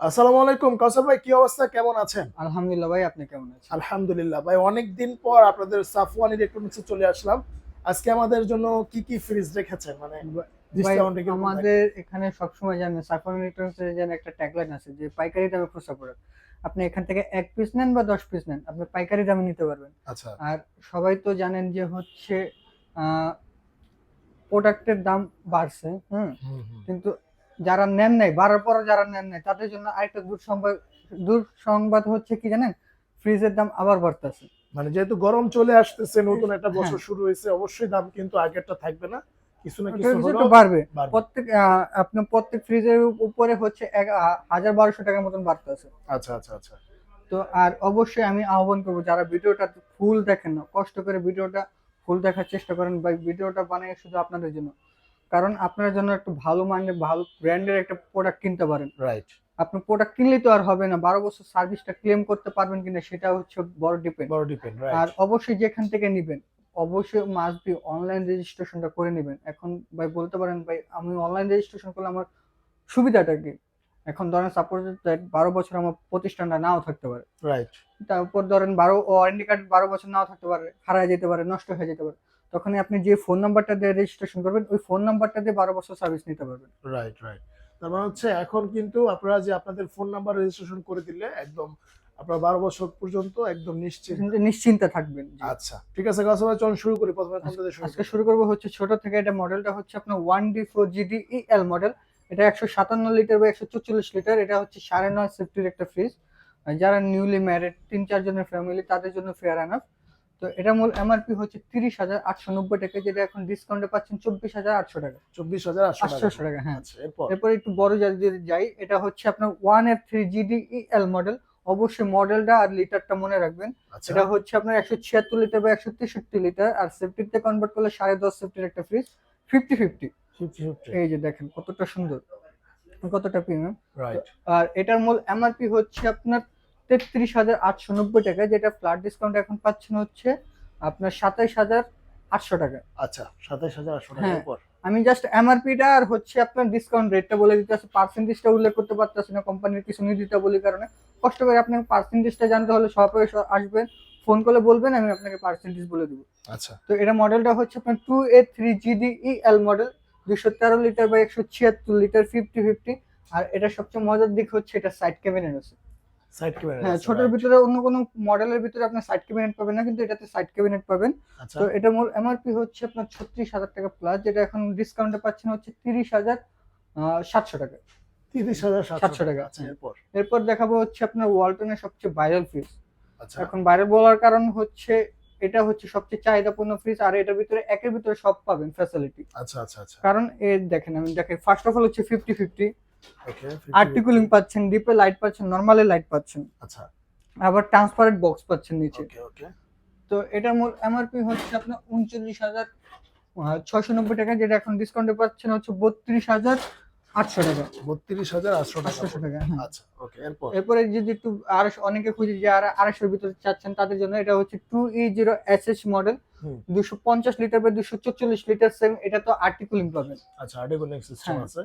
আসসালামু আলাইকুম কাউসার ভাই কি অবস্থা? কেমন আছেন? আলহামদুলিল্লাহ ভাই আপনি কেমন আছেন? আলহামদুলিল্লাহ ভাই অনেক দিন পর আপনাদের সাফওয়ান ইলেকট্রনিক্সে চলে আসলাম। আজকে আমাদের জন্য কি কি ফ্রিজ রেখেছেন? মানে? আমাদের এখানে সবসময় জানেন সাফন ইলেকট্রনিক্সের যেন একটা ট্যাগলাইন আছে যে পাইকারি দামে খুচরা প্রোডাক্ট আপনি এখান থেকে এক পিস নেন বা দশ পিস নেন আপনি পাইকারি দামে নিতে পারবেন। আচ্ছা। আর সবাই তো জানেন যে হচ্ছে প্রোডাক্টের দাম বাড়ছে হুম। কিন্তু যারা নেন নাই বাড়ার পর যারা নেন নাই তাদের জন্য আরেকটা দুঃসংবাদ দুঃসংবাদ হচ্ছে কি জানেন? ফ্রিজের দাম আবার বাড়তেছে। মানে যেহেতু গরম চলে আসতেছে নতুন একটা বছর হ্যাঁ। শুরু হয়েছে অবশ্যই দাম কিন্তু আগেরটা থাকবে না। কিছু না কিছু একটু বাড়বে। প্রত্যেক আহ, আপনার প্রত্যেক ফ্রিজের উপরে হচ্ছে হাজার বারোশো টাকার মতন বাড়তেছে। আচ্ছা আচ্ছা আচ্ছা। তো আর অবশ্যই আমি আহ্বান করব যারা ভিডিওটা ফুল দেখেন না কষ্ট করে ভিডিওটা ফুল দেখার চেষ্টা করেন বা ভিডিওটা বানিয়ে শুধু আপনাদের জন্য। কারণ আপনার জন্য একটু ভালো মানের ভালো ব্র্যান্ডের একটা প্রোডাক্ট কিনতে পারেন। রাইট আপনি প্রোডাক্ট কিনলেই তো আর হবে না। বারো বছর সার্ভিসটা ক্লেম করতে পারবেন কিনা সেটা হচ্ছে বড় ডিপেন্ড বড় ডিপেন্ড আর অবশ্যই যেখান থেকে নিবেন অবশ্যই মাস্ট বি অনলাইন রেজিস্ট্রেশনটা করে নেবেন। এখন ভাই বলতে পারেন ভাই আমি অনলাইন রেজিস্ট্রেশন করলে আমার সুবিধাটা কি? এখন ধরেন সাপোজ বারো বছর আমার প্রতিষ্ঠানটা নাও থাকতে পারে। রাইট তারপর ধরেন বারো ওয়ারেন্টি কার্ড বারো বছর নাও থাকতে পারে হারায় যেতে পারে নষ্ট হয়ে যেতে পারে। তখন আপনি যে ফোন নাম্বারটা দিয়ে রেজিস্ট্রেশন করবেন ওই ফোন নাম্বারটা দিয়ে বারো বছর সার্ভিস নিতে পারবেন। রাইট রাইট তার মানে হচ্ছে এখন কিন্তু আপনারা যে আপনাদের ফোন নাম্বার রেজিস্ট্রেশন করে দিলে একদম আপনারা বারো বছর পর্যন্ত একদম নিশ্চিন্ত নিশ্চিন্তে থাকবেন আচ্ছা ঠিক আছে ভাই চলুন শুরু করি। প্রথমে আজকে শুরু করব হচ্ছে ছোট থেকে এটা মডেলটা হচ্ছে আপনার one D four GD L model এটা একশো সাতান্ন লিটার বা একশো চল্লিশ লিটার এটা হচ্ছে সাড়ে নয় সেফটির একটা ফ্রিজ যারা নিউলি ম্যারিড তিন চারজনের ফ্যামিলি তাদের জন্য ফেয়ার আনাফ তো এটা মূল এমআরপি হচ্ছে তিরিশ হাজার আটশো নব্বই টাকা যেটা এখন ডিসকাউন্টে পাচ্ছেন চব্বিশ হাজার আটশো টাকা। চব্বিশ হাজার আটশো টাকা। হ্যাঁ। আচ্ছা এরপর? এরপর একটু বড় যদি যাই এটা হচ্ছে আপনার one F three GD L model. অবশ্যই মডেলটা আর লিটারটা মনে রাখবেন। আচ্ছা। এটা হচ্ছে আপনার একশো ছিয়াত্তর লিটার বা একশো তেষট্টি লিটার আর সেফটিতে কনভার্ট করলে সাড়ে দশ সেফটির একটা ফ্রিজ ফিফটি ফিফটি এই যে দেখেন কতটা সুন্দর কতটা প্রিমিয়াম রাইট আর এটার মূল এমআরপি হচ্ছে আপনার তেত্রিশ হাজার আটশো নব্বই টাকা যেটা ফ্ল্যাট ডিসকাউন্ট এখন পাচ্ছেন হচ্ছে আপনার সাতাইশ হাজার আটশো টাকা। আচ্ছা সাতাইশ হাজার আটশো টাকা হ্যাঁ। এরপর আমি জাস্ট এমআরপিটা আর হচ্ছে আপনার ডিসকাউন্ট রেটটা বলে দিতে আছে পার্সেন্টেজটা উল্লেখ করতে পারতেছি না কোম্পানির কিছু নির্দিতাবলীর কারণে। কষ্ট করে আপনাকে পার্সেন্টেজটা জানতে হলে শপে আসবেন ফোন করে বলবেন আমি আপনাকে পার্সেন্টেজ বলে দেবো। আচ্ছা। তো এটা মডেলটা হচ্ছে আপনার two A three GD E L model দুশো তেরো লিটার বা একশো ছিয়াত্তর লিটার ফিফটি ফিফটি আর এটা সবচেয়ে মজার দিক হচ্ছে এটা সাইড ক্যাবিনেট আছে। সাইড ক্যামেরা হ্যাঁ ছোটোর ভিতরে অন্য কোনো মডেলের ভিতরে আপনি সাইড ক্যাবিনেট পাবেন না কিন্তু এটাতে সাইড ক্যাবিনেট পাবেন। আচ্ছা। তো এটা মূল এমআরপি হচ্ছে আপনার ছত্রিশ হাজার টাকা প্লাস যেটা এখন ডিসকাউন্টে পাচ্ছেন হচ্ছে তিরিশ হাজার সাতশো টাকা। তিরিশ হাজার সাতশো টাকা, আচ্ছা হ্যাঁ। এরপর? এরপর দেখাবো হচ্ছে আপনার ওয়ালটনের সবচেয়ে ভাইরাল ফ্রিজ আচ্ছা। এখন ভাইরাল বলার কারণ হচ্ছে এটা হচ্ছে সবচেয়ে চাহিদাপূর্ণ ফ্রিজ আর এটার ভিতরে একের ভিতরে সব পাবেন ফ্যাসিলিটি আচ্ছা আচ্ছা আচ্ছা। কারণ এ দেখেন আমি দেখেন ফার্স্ট অফ অল হচ্ছে ফিফটি ফিফটি আরটি কুলিং পাচ্ছেন ডিপে লাইট পাচ্ছেন নর্মালি লাইট পাচ্ছেন। আচ্ছা। আবার ট্রান্সপারেন্ট বক্স পাচ্ছেন নিচে। ওকে তো এটার মূল এমআরপি হচ্ছে আপনার উনচল্লিশ হাজার ছয়শো নব্বই টাকা যেটা এখন ডিসকাউন্টে পাচ্ছেন হচ্ছে বত্রিশ হাজার আটশো টাকা। বত্রিশ হাজার আটশো টাকা। আটশোশো টাকা হ্যাঁ। আচ্ছা ওকে এরপর? এরপরে যদি একটু আড়াইশো অনেকে খুঁজে যে আর আড়াইশোর ভিতরে চাচ্ছেন তাদের জন্য এটা হচ্ছে two E zero S S model. দুশো পঞ্চাশ লিটার বা দুশো চল্লিশ লিটার সেম এটা তো আর্টিকুলিং পাবেন। আচ্ছা আর্টিকুলিং সিস্টেম হ্যাঁ। আছে।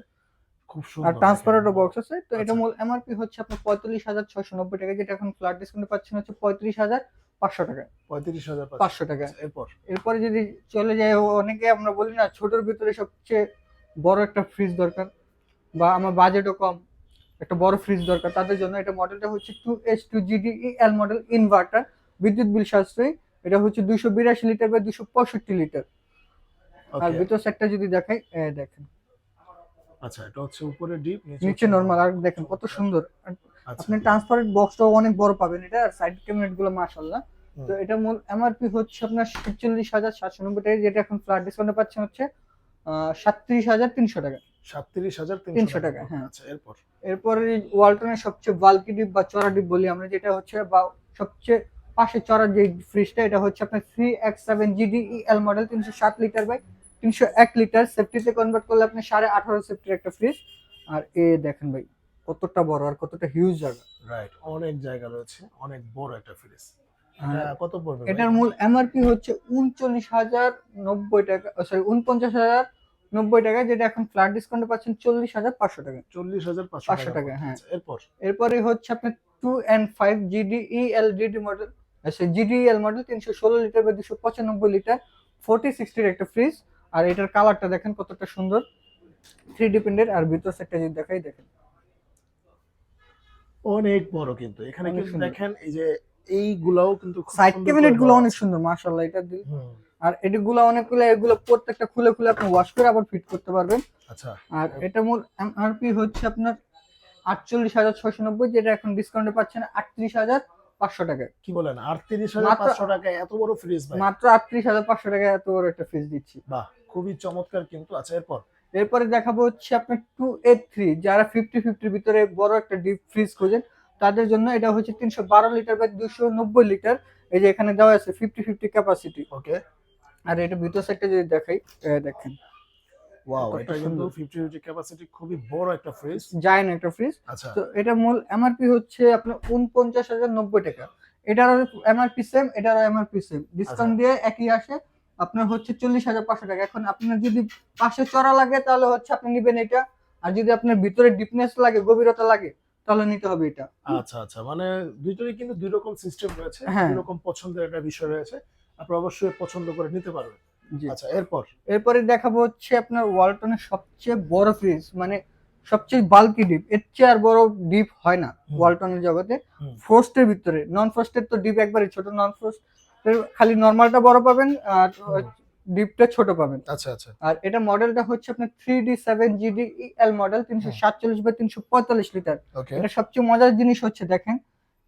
খুব আর ট্রান্সপারেন্ট বক্স আছে তো এটা। মূল এমআরপি হচ্ছে আপনার পঁয়তাল্লিশ হাজার ছয়শো নব্বই টাকা যেটা এখন ফ্ল্যাট ডিসকাউন্টে পাচ্ছেন হচ্ছে পঁয়ত্রিশ হাজার পাঁচশো টাকা। পঁয়ত্রিশ হাজার পাঁচশো। টাকা। এরপর? এরপরে যদি চলে যায় অনেকে আমরা বলি না ছোটোর ভিতরে সবচেয়ে বড় একটা ফ্রিজ দরকার বা আমার বাজেটও কম একটা বড় ফ্রিজ দরকার তাদের জন্য এটা মডেলটা হচ্ছে two H two GD L model inverter বিদ্যুৎ বিল সাশ্রয়ী এটা হচ্ছে দুশো বিরাশি লিটার বা দুশো পঁয়ষট্টি লিটার। আর ভিতর একটা যদি দেখাই দেখেন। আচ্ছা এটা হচ্ছে উপরে ডিপ নিচে নর্মাল আর দেখেন কত সুন্দর। আচ্ছা আপনি ট্রান্সপারেন্ট বক্সটাও অনেক বড় পাবেন এটা আর সাইড ক্যাবিনেটগুলো মাশাল্লাহ তো এটা মূল এমআরপি হচ্ছে আপনার সাতচল্লিশ হাজার সাতশো নব্বই টাকা যেটা এখন ফ্ল্যাট ডিসকাউন্টে পাচ্ছেন হচ্ছে সাতত্রিশ হাজার তিনশো টাকা। সাতত্রিশ হাজার 300 টাকা, হ্যাঁ। আচ্ছা এরপর? এরপরে ওয়ালটনের সবচেয়ে বাল্কি ডিপ বা চড়া ডিপ বলি আমরা যেটা হচ্ছে বা সবচেয়ে পাশে চড়া যে ফ্রিজটা এটা হচ্ছে আপনার three X seven GD L model তিনশো সাত লিটার বাই তিনশো এক লিটার সেফটিতে কনভার্ট করলে আপনি সাড়ে আঠারো সেফটির একটা ফ্রিজ আর এ দেখেন ভাই কতটা বড় আর কতটা হিউজ জায়গা। রাইট অনেক জায়গা রয়েছে অনেক বড় একটা ফ্রিজ কত পড়বে এটার মূল এমআরপি হচ্ছে উনচল্লিশ হাজার নব্বই টাকা সরি উনপঞ্চাশ হাজার নব্বই টাকা যেটা এখন ফ্ল্যাট ডিসকাউন্টে পাচ্ছেন চল্লিশ হাজার পাঁচশো টাকা। চল্লিশ হাজার পাঁচশো টাকা, হ্যাঁ। এরপর? এরপরে হচ্ছে আপনার two and five GDE L DD model আচ্ছা জিডিএল মডেল তিনশো ষোলো লিটার বা দুশো পঁচানব্বই লিটার ফোর্টি সিক্সটির একটা ফ্রিজ আর এটার কালারটা দেখেন কতটা সুন্দর। থ্রি ডিপেন্ডেন্ট আর ভিতর একটা যদি দেখাই দেখেন। অনেক বড় কিন্তু। এখানে কিন্তু দেখেন এই যে এইগুলাও কিন্তু সাইড ক্যাবিনেটগুলো অনেক সুন্দর মাশাআল্লাহ এটা দিল। আর এগুলো অনেকগুলো এগুলো প্রত্যেকটা খুলে খুলে আপনি ওয়াশ করে আবার ফিট করতে পারবেন। আচ্ছা। আর এটা মূল এমআরপি হচ্ছে আপনার আটচল্লিশ হাজার ছয়শো নব্বই যেটা এখন ডিসকাউন্টে পাচ্ছেন আটত্রিশ হাজার পাঁচশো টাকায়। কি বলেন? আটত্রিশ হাজার পাঁচশো টাকায় এত বড় ফ্রিজ মাত্র আটত্রিশ হাজার পাঁচশো টাকায় এত বড় একটা ফ্রিজ দিচ্ছি। বাহ। খুবই চমৎকার কিন্তু আচ্ছা এরপর? এরপরে দেখাবো হচ্ছে আপনার টু এইট থ্রি যারা ফিফটি ফিফটির ভিতরে বড় একটা ডিপ ফ্রিজ খোঁজেন তাদের জন্য এটা হচ্ছে তিনশো বারো লিটার বা দুশো নব্বই লিটার এই যে এখানে দেওয়া আছে ফিফটি ফিফটি ক্যাপাসিটি ওকে আর এটা ভিতর সাইডটা যদি দেখাই দেখেন। ওয়াও কত এটা কিন্তু সুন্দর। ফিফটি ফিফটি ক্যাপাসিটি খুবই বড় একটা ফ্রিজ জায়ান্ট একটা ফ্রিজ আচ্ছা। তো এটা মূল এমআরপি হচ্ছে আপনার উনপঞ্চাশ হাজার নব্বই টাকা। এটারও এমআরপি সেম এটারও এমআরপি সেম ডিসকাউন্ট আচ্ছা। দিয়ে একই আসে আপনার হচ্ছে চল্লিশ হাজার পাঁচশো টাকা। এখন আপনার যদি পাশে চড়া লাগে তাহলে হচ্ছে আপনি নেবেন এটা। আর যদি আপনার ভিতরে ডিপনেস লাগে গভীরতা লাগে তাহলে নিতে হবে এটা। আচ্ছা আচ্ছা। মানে দুইটারই কিন্তু দুই রকম সিস্টেম রয়েছে হ্যাঁ। দুই রকম পছন্দের একটা বিষয় রয়েছে। আপনি অবশ্যই পছন্দ করে নিতে পারবেন। জি। আচ্ছা এরপর? এরপরে দেখাবো হচ্ছে আপনার ওয়ালটনের সবচেয়ে বড় ফ্রিজ মানে সবচেয়ে বাল্কি ডিপ এর চেয়ে আর বড় ডিপ হয় না ওয়ালটনের জগতে। ফ্রোস্টের ভিতরে। নন ফ্রোস্টের তো ডিপ একবারে ছোট নন ফ্রোস্ট খালি নর্মালটা বড় পাবেন আর ডিপটা ছোট পাবেন। আচ্ছা আচ্ছা। আর এটা মডেলটা হচ্ছে আপনার three D seven GD L model তিনশো সাতচল্লিশ বা তিনশো পঁয়তাল্লিশ লিটার ওকে এটা সবচেয়ে মজার জিনিস হচ্ছে দেখেন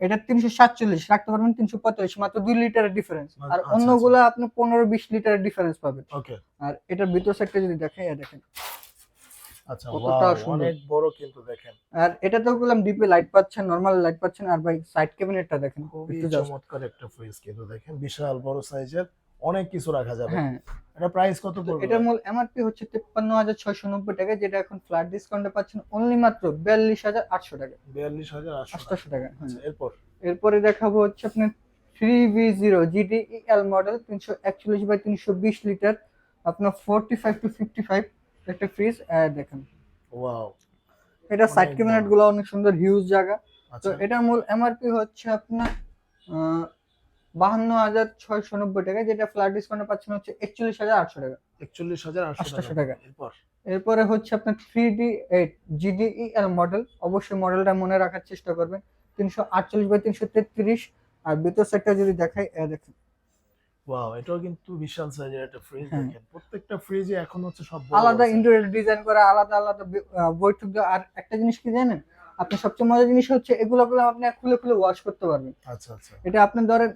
এটা তিনশো সাতচল্লিশ রাখতে পারবেন তিনশো পঁয়তাল্লিশ মাত্র দুই লিটারের ডিফারেন্স আর আচ্ছা, অন্যগুলো আপনি পনেরো বিশ লিটারের ডিফারেন্স পাবেন। ওকে আর এটার ভিতর সাইডটা যদি দেখেন দেখেন। আচ্ছা কতটা সুন্দর। অনেক বড় কিন্তু দেখেন। আর এটা তো বললাম ডিপে লাইট পাচ্ছেন নর্মাল লাইট পাচ্ছেন আর ভাই সাইড ক্যাবিনেটটা দেখেন খুবই চমৎকার একটা ফ্রিজ কিন্তু দেখেন বিশাল বড় সাইজের অনেক কিছু রাখা যাবে। হ্যাঁ। এটা প্রাইস কত পড়বে এটার মূল এমআরপি হচ্ছে টাকা যেটা এখন ফ্ল্যাট ডিসকাউন্টে পাচ্ছেন অনলি মাত্র বিয়াল্লিশ হাজার আটশো টাকা। বিয়াল্লিশ হাজার আটশো আটশো টাকা হ্যাঁ। আচ্ছা এরপর? এরপরে দেখাবো হচ্ছে আপনার three V zero GDL model তিনশো একচল্লিশ বাই তিনশো বিশ লিটার আপনার forty five to fifty five একটা ফ্রিজ দেখেন। ওয়াও এটা সাইড ক্যাবিনেটগুলো অনেক সুন্দর হিউজ জায়গা। তো আচ্ছা। এটার মূল এমআরপি হচ্ছে আপনার বাহান্ন হাজার ছয়শো নব্বই টাকা যেটা ফ্ল্যাট ডিসকাউন্টে পাচ্ছেন হচ্ছে একচল্লিশ হাজার আটশো টাকা। একচল্লিশ হাজার আটশো টাকা। এরপর? এরপরে হচ্ছে আপনার three D eight GDEL model অবশ্যই মডেলটা মনে রাখার চেষ্টা করবেন। তিনশো আটচল্লিশ বাই তিনশো তেত্রিশ। আর ভিতর সাইডটা যদি দেখাই দেখেন। ওয়াও এটাও কিন্তু বিশাল সাইজের একটা ফ্রিজ হ্যাঁ। দেখেন। প্রত্যেকটা ফ্রিজে এখন হচ্ছে সব আলাদা ইন্টেরিয়র ডিজাইন করা আলাদা আলাদা বৈঠক আর একটা জিনিস কি জানেন? আপনি সবচেয়ে মজার জিনিস হচ্ছে এগুলো গুলো আপনি খুলে খুলে ওয়াশ করতে পারবেন। আচ্ছা আচ্ছা। এটা আপনি ধরেন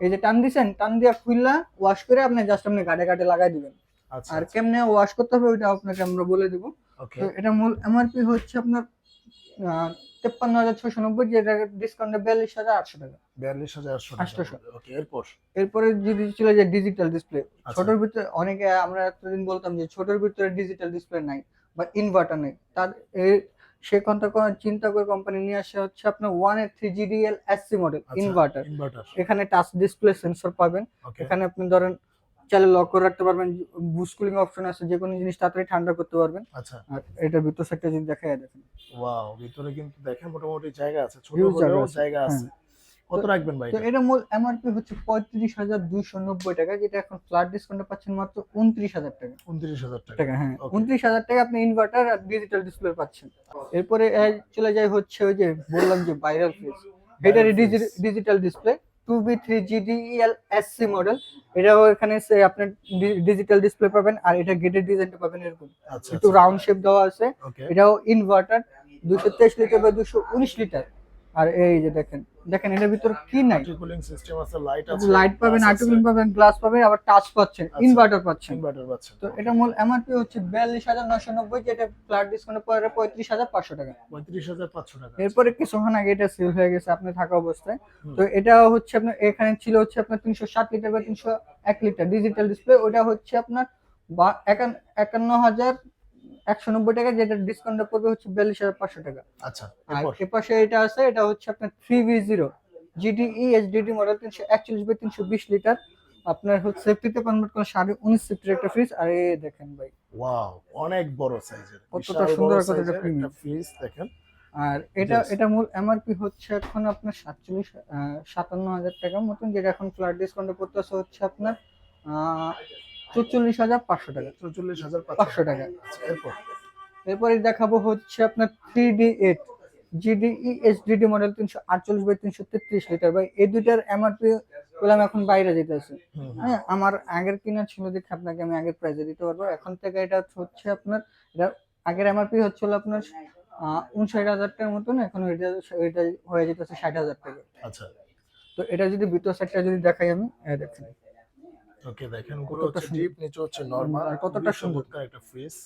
এই যে টান দিছেন টান দিয়ে খুললা ওয়াশ করে আপনি জাস্ট আপনি গাড়ে গাড়ে লাগাই দিবেন। আচ্ছা আর কেমনে ওয়াশ করতে হবে ওইটা আপনাকে আমরা বলে দিব। এটা মূল এমআরপি হচ্ছে আপনার তেপ্পান্ন হাজার ছশো নব্বই যেটা ডিসকাউন্টে বিয়াল্লিশ হাজার আটশো টাকা। বিয়াল্লিশ হাজার আটশো আটশোশো। ওকে এরপর? এরপরে যদি চলে যায় ডিজিটাল ডিসপ্লে আচ্ছা। ছোটর ভিতরে অনেকে আমরা এতদিন বলতাম যে ছোটর ভিতরে ডিজিটাল ডিসপ্লে নাই বা ইনভার্টার নেই। তার সে চিন্তা করে কোম্পানি নিয়ে আসে হচ্ছে আপনার one eight three GDL SC model inverter inverter এখানে টাচ ডিসপ্লে সেন্সর পাবেন। এখানে আপনি ধরেন চাইলে লক করে রাখতে পারবেন বুস্ট কুলিং অপশন আছে যে কোনো জিনিস তাড়াতাড়ি ঠান্ডা করতে পারবেন। আচ্ছা। আর এটার ভিতর সাইডটা যদি দেখা যায় দেখেন। ওয়াও ভিতরে কিন্তু দেখেন মোটামুটি জায়গা আছে ছোট Huge জায়গা হলেও আছে, জায়গা আছে। কত রাখবেন ভাই তো এটা? মূল এমআরপি হচ্ছে পঁয়ত্রিশ হাজার দুইশো নব্বই টাকা যেটা এখন ফ্ল্যাট ডিসকাউন্টে পাচ্ছেন মাত্র উনত্রিশ হাজার টাকা। উনত্রিশ হাজার টাকা। টাকা হ্যাঁ। Okay. উনত্রিশ হাজার টাকা আপনি ইনভার্টার আর ডিজিটাল ডিসপ্লে পাচ্ছেন। এরপরে চলে যায় হচ্ছে ওই যে বললাম যে ভাইরাল ফেস এটারই digital display two B three GDL SC model এটাও এখানে সে আপনার ডিজিটাল ডিসপ্লে পাবেন আর এটা গেটের ডিজাইনটা পাবেন এরকম। আচ্ছা একটু রাউন্ড শেপ দেওয়া আছে। এটাও ইনভার্টার দুশো তেইশ লিটার বা দুশো উনিশ লিটার আর এই যে দেখেন দেখেন এটার ভিতর কি নাই? কুলিং সিস্টেম আছে লাইট আছে লাইট পাবেন আর্টিফিন পাবেন গ্লাস পাবেন আবার টাচ পাচ্ছেন আচ্ছা। ইনভার্টার পাচ্ছেন। ইনভার্টার পাচ্ছেন তো এটা মূল এমআরপি হচ্ছে বিয়াল্লিশ হাজার নশো নব্বই যেটা ফ্ল্যাট ডিসকাউন্টে পরে পঁয়ত্রিশ হাজার পাঁচশো টাকা। পঁয়ত্রিশ হাজার পাঁচশো টাকা। এরপরে কিছুক্ষণ আগে এটা সেল হয়ে গেছে আপনি থাকা অবস্থায়। তো এটা হচ্ছে আপনার এখানে ছিল হচ্ছে আপনার তিনশো ষাট লিটার বা তিনশো এক লিটার ডিজিটাল ডিসপ্লে ওটা হচ্ছে আপনার একান্ন হাজার একশো নব্বই টাকা যেটা ডিসকাউন্টে পড়বে হচ্ছে বিয়াল্লিশ হাজার পাঁচশো টাকা। আচ্ছা আর এপাশে এটা আছে এটা হচ্ছে আপনার three V zero GDE HDD model তিনশো একচল্লিশ বাই তিনশো বিশ লিটার আপনার হচ্ছে সেফটিতে কনভার্ট করে সাড়ে উনিশ সিফটির একটা ফ্রিজ আর এই দেখেন ভাই ওয়াও অনেক বড় সাইজের কতটা সুন্দর, কতটা। একটা ফ্রিজ দেখেন। আর এটা এটা মূল এমআরপি হচ্ছে এখন আপনার সাতচল্লিশ সাতান্ন হাজার টাকার মতন যেটা এখন ফ্ল্যাট ডিসকাউন্টে পড়তেছে হচ্ছে আপনার চল্লিশ হাজার পাঁচশো টাকা। চল্লিশ হাজার পাঁচশো টাকা। আচ্ছা, এরপর? এরপরে দেখাবো হচ্ছে আপনার three D eight GDE HDD model তিনশো আটচল্লিশ বাই তিনশো তেত্রিশ লিটার ভাই। এই দুইটার এমআরপি বললাম এখন বাইরে যেতেছে। হ্যাঁ আমার আগের কিনা ছিল দেখে আপনাকে আমি আগের প্রাইসে দিতে পারব। এখন থেকে এটা হচ্ছে আপনার এটা আগের এমআরপি হচ্ছিল আপনার উনষাট হাজার টাকার মতন এখন এটা এটা হয়ে যেতেছে ষাট হাজার টাকা। আচ্ছা। তো এটা যদি ভিতর সাইডটা যদি দেখাই আমি দেখেন। ওকে দেখেন উপরে হচ্ছে ডিপ নিচে হচ্ছে নরমাল আর কতটা সুন্দর। একটা ফ্রিজ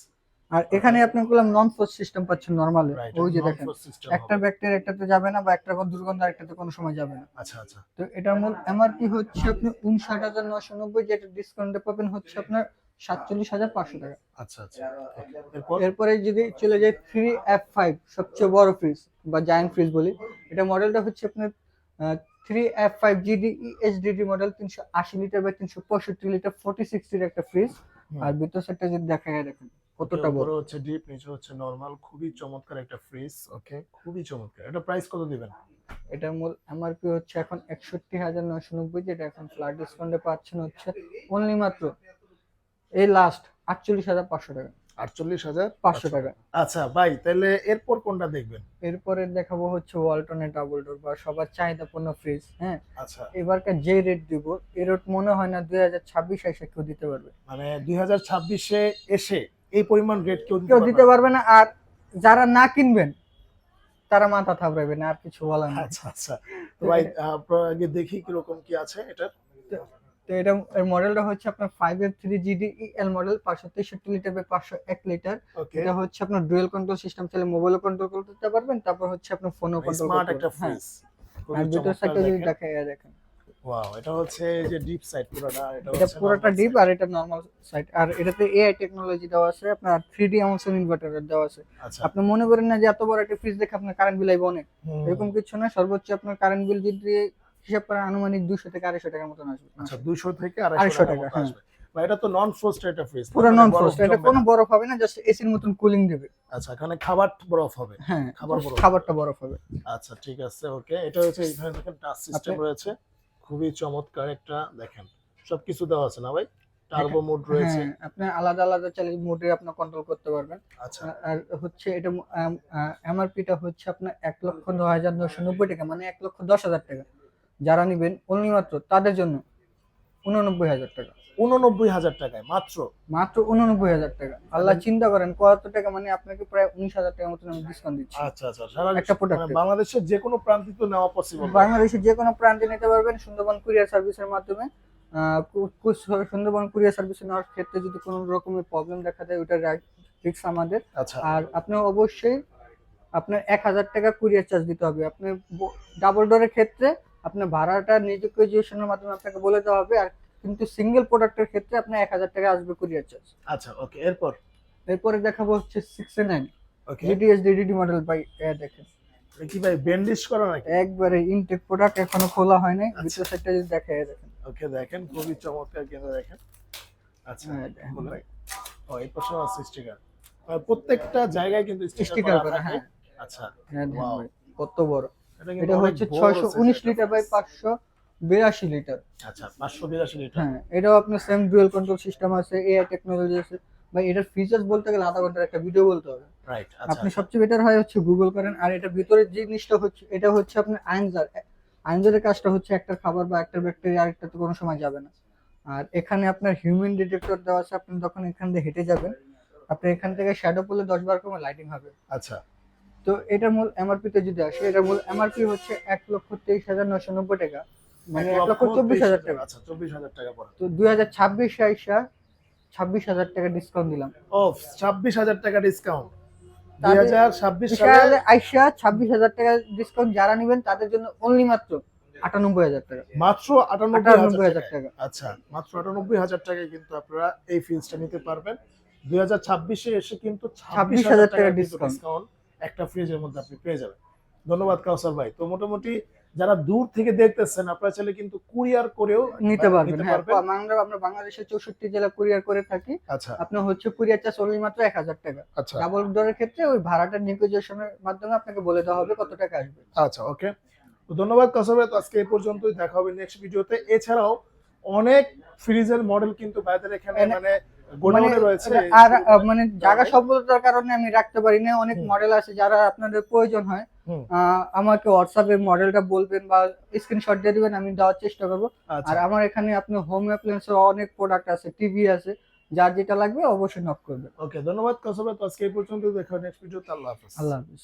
আর এখানে আপনি বললাম নন ফোর্স সিস্টেম পাচ্ছেন নর্মালি ওই যে দেখেন একটা ব্যাকটেরিয়া একটাতে যাবে না বা একটা দুর্গন্ধ আরেকটাতে কোনো সময় যাবে না। আচ্ছা আচ্ছা। তো এটার মূল এমআরপি হচ্ছে আপনি উনষাট হাজার নশো নব্বই যেটা ডিসকাউন্টে পাবেন হচ্ছে আপনার সাতচল্লিশ হাজার পাঁচশো টাকা। আচ্ছা আচ্ছা। এরপরে? যদি চলে যায় থ্রি এফ ফাইভ সবচেয়ে বড় ফ্রিজ বা জায়ান্ট ফ্রিজ বলি এটা মডেলটা হচ্ছে আপনার three F five GD HDD model তিনশো আশি লিটার তিনশো পঁয়ষট্টি লিটার ফোর্টি সিক্সটির একটা ফ্রিজ। আর ভিতর সেটটা যদি দেখা যায় দেখেন কতটা বড়। হচ্ছে ডিপ নিচে হচ্ছে নরমাল খুবই চমৎকার একটা ফ্রিজ ওকে খুবই চমৎকার। এটা প্রাইস কত দিবেন? এটার মূল এমআরপি হচ্ছে এখন একষট্টি হাজার নয়শো নব্বই যেটা এখন ফ্ল্যাট ডিসকাউন্টে পাচ্ছেন হচ্ছে অনলি মাত্র এই লাস্ট আটচল্লিশ হাজার পাঁচশো টাকা। আটচল্লিশ হাজার পাঁচশো টাকা। আচ্ছা ভাই তাহলে এরপর কোনটা দেখবেন? এরপরে দেখাবো হচ্ছে ওয়ালটনের ডাবল ডোর বা সবার চাহিদাপূর্ণ ফ্রিজ হ্যাঁ? আচ্ছা। এবারকার যে রেট দিব এই রেট মনে হয় না দুই হাজার ছাব্বিশ এসে কেউ দিতে পারবে। মানে দুই হাজার ছাব্বিশে এসে এই পরিমাণ রেট কেউ কেউ দিতে পারবে না আর যারা না কিনবেন তারা মাথা থাপড়াবে না আর কিছু বলার আচ্ছা আচ্ছা। তো ভাই আপনার আগে দেখি কীরকম কি আছে এটা তো এটা এর মডেলটা হচ্ছে আপনার ফাইভ এর থ্রি জিডি এল মডেল পাঁচশো তেষট্টি লিটার বা পাঁচশো এক লিটার এটা হচ্ছে আপনার ডুয়েল কন্ট্রোল সিস্টেম চাইলে মোবাইলও কন্ট্রোল করতে পারবেন তারপর হচ্ছে আপনার ফোনও কন্ট্রোল স্মার্ট করতে একটা পারবেন। হ্যাঁ। ফ্রিজ আর ভিতর সাইডটা যদি দেখা যায় দেখেন। ওয়াও এটা হচ্ছে যে ডিপ সাইড পুরোটা এটা এটা পুরোটা ডিপ আর এটা নর্মাল সাইড আর এটাতে এআই টেকনোলজি দেওয়া আছে আপনার থ্রি ডি এমনসন ইনভার্টার দেওয়া আছে। আচ্ছা। আপনি মনে করেন না যে এত বড় একটা ফ্রিজ দেখে আপনার কারেন্ট বিল আইব অনেক? এরকম কিছু না সর্বোচ্চ আপনার কারেন্ট বিল যদি হিসাব করেন আনুমানিক দুশো থেকে আড়াইশো টাকার মতন আসবে। আচ্ছা 200 থেকে 250 250 টাকা হ্যাঁ। আসবে। এটা তো নন ফ্রোস্ট একটা ফ্রিজ পুরো নন ফ্রস্ট এটা কোনো বরফ হবে না জাস্ট এসির মতন কুলিং দেবে। আচ্ছা এখানে খাবার বরফ হবে। হ্যাঁ খাবার বরফ। খাবারটা বরফ হবে। আচ্ছা ঠিক আছে ওকে। এটা হচ্ছে এখানে দেখেন টাচ সিস্টেম রয়েছে। খুবই চমৎকার একটা দেখেন সবকিছু দেওয়া আছে না ভাই? টার্বো মোড রয়েছে। হ্যাঁ আপনি আলাদা আলাদা চাইলে মোডে আপনার কন্ট্রোল করতে পারবেন। আচ্ছা। আর- হচ্ছে এটা এমআরপিটা হচ্ছে আপনার এক লক্ষ দশ হাজার নশো নব্বই টাকা মানে এক লক্ষ দশ হাজার টাকা। যারা নিবেন অনলি মাত্র তাদের জন্য উননব্বই হাজার টাকা। উননব্বই হাজার টাকায় মাত্র? মাত্র উননব্বই হাজার টাকা। আল্লাহ চিন্তা করেন কত টাকা মানে আপনাকে প্রায় উনিশ হাজার টাকার মতন আমি ডিসকাউন্ট দিচ্ছি। আচ্ছা আচ্ছা সারা একটা প্রোডাক্ট মানে। বাংলাদেশের যে কোনো প্রান্তে তো নেওয়া পসিবল বাংলাদেশের যে কোনো প্রান্তে নিতে পারবেন সুন্দরবন কুরিয়ার সার্ভিসের মাধ্যমে। সুন্দরবন কুরিয়ার সার্ভিস নেওয়ার ক্ষেত্রে যদি কোনো রকমের প্রবলেম দেখা দেয় ওটার রিক্স আমাদের। আচ্ছা। আর আপনি অবশ্যই আপনার এক হাজার টাকা কুরিয়ার চার্জ দিতে হবে। আপনি ডাবল ডোরের ক্ষেত্রে আপনার ভাড়াটা নেগোসিয়েশনের মাধ্যমে আপনাকে বলে দেওয়া হবে আর কিন্তু সিঙ্গেল প্রোডাক্টের ক্ষেত্রে আপনার এক হাজার টাকা আসবে কুরিয়ার চার্জ আচ্ছা ওকে এরপর? এরপরে দেখাবো হচ্ছে sixty nine okay GDS DDD model by দেখেন। কি ভাই বেন্ডিশ করা নাকি? একবারে ইনটেক প্রোডাক্ট এখনও খোলা হয় নাই। আচ্ছা। ভিতর সাইডটা যদি দেখেন। ওকে দেখেন খুবই চমৎকার কিন্তু দেখেন। আচ্ছা হ্যাঁ। ও এই পাশে আছে স্টিকার প্রত্যেকটা জায়গায় কিন্তু স্টিকার করা হ্যাঁ। আচ্ছা হ্যাঁ, কত বড়। এটা হচ্ছে ছয়শো উনিশ একটা লিটার বাই। পাঁচশো বিরাশি লিটার। আচ্ছা পাঁচশো বিরাশি লিটার। হ্যাঁ এটাও আপনার সেম ডুয়েল কন্ট্রোল সিস্টেম আছে এআই টেকনোলজি আছে। ভাই এটার ফিচার্স বলতে গেলে আধা ঘণ্টার একটা ভিডিও বলতে হবে। রাইট আচ্ছা আপনি সবচেয়ে বেটার হয় হচ্ছে গুগল করেন আর এটা ভিতরের যে জিনিসটা হচ্ছে এটা হচ্ছে আপনার আইনজার আইনজারের কাজটা হচ্ছে একটা খাবার বা একটার ব্যাকটেরিয়া আরেকটাতে কোনো সময় যাবে না। আর এখানে আপনার হিউম্যান ডিটেক্টর দেওয়া আছে আপনি যখন এখান দিয়ে হেঁটে যাবেন আপনি এখান থেকে শ্যাডো পড়লে দশ বার করে লাইটিং হবে। আচ্ছা। তো এটার মূল এমআরপি তে যদি আসে এটার মূল এমআরপি হচ্ছে এক লক্ষ তেইশ হাজার নশো নব্বই টাকা। মানে এক লক্ষ চব্বিশ হাজার টাকা। আচ্ছা চব্বিশ হাজার টাকা পড়ে তো দুই হাজার ছাব্বিশ আইসা ছাব্বিশ হাজার টাকা ডিসকাউন্ট দিলাম। ও ছাব্বিশ হাজার টাকা ডিসকাউন্ট দুই হাজার ছাব্বিশ সালে আইসা ছাব্বিশ হাজার টাকা ডিসকাউন্ট যারা নেবেন তাদের জন্য অনলি মাত্র আটানব্বই হাজার টাকা। মাত্র আটানব্বই হাজার টাকা। আচ্ছা মাত্র আটানব্বই হাজার টাকায় কিন্তু আপনারা এই ফ্রিজটা নিতে পারবেন। দুই হাজার ছাব্বিশে এসে কিন্তু ছাব্বিশ 26,000 হাজার টাকা ডিসকাউন্ট একটা ফ্রিজের মধ্যে আপনি পেয়ে যাবেন। ধন্যবাদ কাউসার ভাই। তো মোটামুটি যারা দূর থেকে দেখতেছেন আপনারা চাইলে কিন্তু কুরিয়ার করেও নিতে পারবেন। হ্যাঁ। আমরা আমরা বাংলাদেশের চৌষট্টি জেলা কুরিয়ার করে থাকি। আচ্ছা। আপনার হচ্ছে কুরিয়ার চার্জ অনলি মাত্র এক হাজার টাকা। আচ্ছা। ডাবল ডোরের ক্ষেত্রে ওই ভাড়াটা নেগোজিয়েশনের মাধ্যমে আপনাকে বলে দেওয়া হবে কত টাকা আসবে। আচ্ছা ওকে তো ধন্যবাদ কসবে তো আজকে এই পর্যন্তই। দেখা হবে নেক্সট ভিডিওতে এছাড়াও অনেক ফ্রিজের মডেল কিন্তু বাইরের এখানে মানে আর আহ, মানে জায়গা স্বল্পতার কারণে আমি রাখতে পারি না অনেক মডেল আছে যারা আপনাদের প্রয়োজন হয়। আমাকে হোয়াটসঅ্যাপে মডেলটা বলবেন বা স্ক্রিনশট দিয়ে দিবেন আমি দেওয়ার চেষ্টা করব। আচ্ছা। আর আমার এখানে আপনি হোম অ্যাপ্লায়েন্স অনেক প্রোডাক্ট আছে টিভি আছে। যার যেটা লাগবে অবশ্যই নক করবেন। ওকে ধন্যবাদ কসবে তো আজকে এই পর্যন্তই। দেখা নেক্সট ভিডিওতে আল্লাহ হাফেজ। আল্লাহ হাফিজ।